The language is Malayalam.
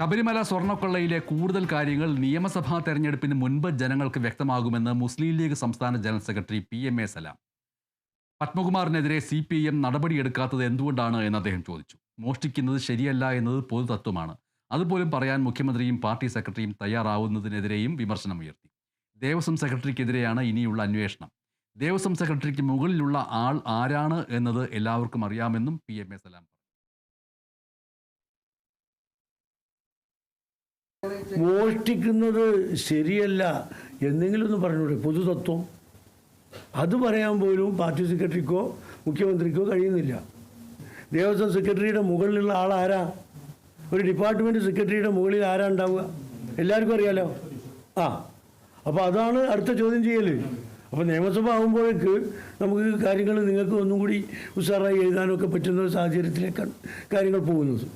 ശബരിമല സ്വർണക്കൊള്ളയിലെ കൂടുതൽ കാര്യങ്ങൾ നിയമസഭാ തെരഞ്ഞെടുപ്പിന് മുൻപ് ജനങ്ങൾക്ക് വ്യക്തമാകുമെന്ന് മുസ്ലിം ലീഗ് സംസ്ഥാന general secretary P M A Salam. പത്മകുമാറിനെതിരെ C P M നടപടിയെടുക്കാത്തത് എന്തുകൊണ്ടാണ് എന്ന് അദ്ദേഹം ചോദിച്ചു. മോഷ്ടിക്കുന്നത് ശരിയല്ല എന്നത് പൊതുതത്വമാണ്. അതുപോലും പറയാൻ മുഖ്യമന്ത്രിയും പാർട്ടി സെക്രട്ടറിയും തയ്യാറാവുന്നതിനെതിരെയും വിമർശനം ഉയർത്തി ദേവസ്വം സെക്രട്ടറിക്കെതിരെയാണ് ഇനിയുള്ള അന്വേഷണം. ദേവസ്വം സെക്രട്ടറിക്ക് മുകളിലുള്ള ആൾ ആരാണ് എന്നത് എല്ലാവർക്കും അറിയാമെന്നും പി എം എ സലാം പറഞ്ഞു. മോഷ്ടിക്കുന്നത് ശരിയല്ല എന്തെങ്കിലും ഒന്ന് പറഞ്ഞൂടെ പൊതുതത്വം. അത് പറയാൻ പോലും പാർട്ടി സെക്രട്ടറിക്കോ മുഖ്യമന്ത്രിക്കോ കഴിയുന്നില്ല. ദേവസ്വം സെക്രട്ടറിയുടെ മുകളിലുള്ള ആൾ ആരാ ഒരു ഡിപ്പാർട്ട്മെന്റ് സെക്രട്ടറിയുടെ മുകളിൽ ആരാ ഉണ്ടാവുക? എല്ലാവർക്കും അറിയാലോ? ആ അപ്പോൾ അതാണ് അടുത്ത ചോദ്യം ചെയ്യൽ അപ്പോൾ നിയമസഭ ആകുമ്പോഴേക്ക് നമുക്ക് കാര്യങ്ങൾ നിങ്ങൾക്ക് ഒന്നും കൂടി ഉഷാറായി എഴുതാനൊക്കെ പറ്റുന്ന ഒരു സാഹചര്യത്തിലേക്കാണ് കാര്യങ്ങൾ പോകുന്നത്.